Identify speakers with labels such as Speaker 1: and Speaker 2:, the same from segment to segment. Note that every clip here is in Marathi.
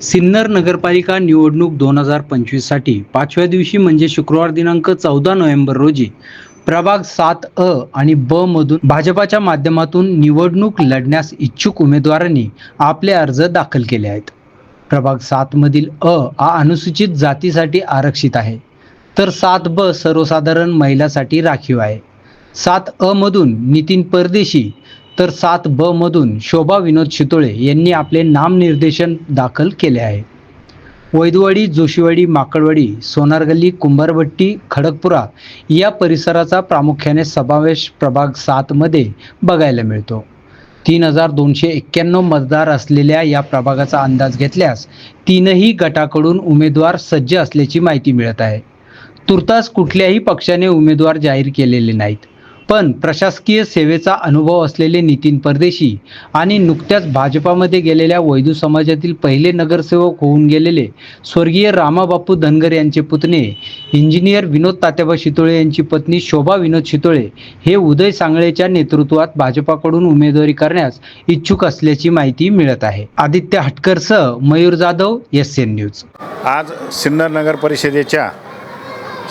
Speaker 1: सिन्नर नगरपालिका निवडणूक दोन हजार पंचवीससाठी पाचव्या दिवशी म्हणजे शुक्रवार दिनांक चौदा नोव्हेंबर रोजी प्रभाग सात अ आणि ब मधून भाजपाच्या माध्यमातून निवडणूक लढण्यास इच्छुक उमेदवारांनी आपले अर्ज दाखल केले आहेत. प्रभाग सात मधील अ हा अनुसूचित जातीसाठी आरक्षित आहे. तर सात ब सर्वसाधारण महिलासाठी राखीव आहे. सात अ मधून नितीन परदेशी तर सात ब मधून शोभा विनोद शितोळे यांनी आपले नामनिर्देशन दाखल केले आहे. वैदवाडी जोशीवाडी माकडवाडी सोनारगल्ली कुंभारभट्टी खडकपुरा या परिसराचा प्रामुख्याने समावेश प्रभाग सातमध्ये बघायला मिळतो. तीन हजार दोनशे एक्क्याण्णव मतदार असलेल्या या प्रभागाचा अंदाज घेतल्यास तीनही गटाकडून उमेदवार सज्ज असल्याची माहिती मिळत आहे. तुर्तास कुठल्याही पक्षाने उमेदवार जाहीर केलेले नाहीत. पण प्रशासकीय सेवेचा अनुभव असलेले नितीन परदेशी आणि नुकत्याच भाजपामध्ये गेलेल्या वैदू समाजातील पहिले नगरसेवक होऊन गेलेले स्वर्गीय रामाबापू धनगर यांचे पुतणे इंजिनियर विनोद तात्याबा शितोळे यांची पत्नी शोभा विनोद शितोळे हे उदय सांगळेच्या नेतृत्वात भाजपाकडून उमेदवारी करण्यास इच्छुक असल्याची माहिती मिळत आहे. Aditya हटकरसह Mayur Jadhav S N news.
Speaker 2: आज सिन्नर नगर परिषदेच्या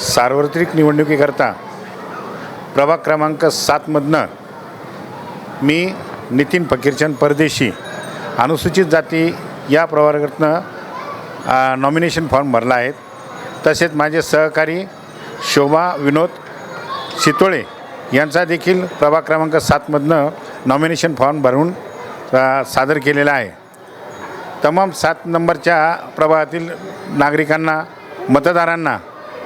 Speaker 2: सार्वत्रिक निवडणुकीकरता प्रभाग क्रमांक सातमधनं मी नितीन फकीरचंद परदेशी अनुसूचित जाती या प्रवर्गातनं नॉमिनेशन फॉर्म भरला आहे. तसेच माझे सहकारी शोभा विनोद शितोळे यांचा देखील प्रभाग क्रमांक सातमधनं नॉमिनेशन फॉर्म भरून सादर केलेला आहे. तमाम सात नंबरच्या प्रभागातील नागरिकांना मतदारांना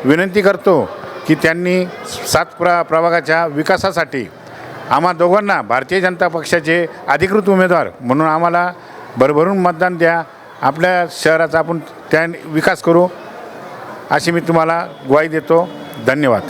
Speaker 2: विनंती करतो की त्यांनी सात प्र प्रभागाच्या विकासासाठी आम्हा दोघांना भारतीय जनता पक्षाचे अधिकृत उमेदवार म्हणून आम्हाला भरभरून मतदान द्या. आपल्या शहराचा आपण त्या विकास करू अशी मी तुम्हाला ग्वाही देतो. धन्यवाद.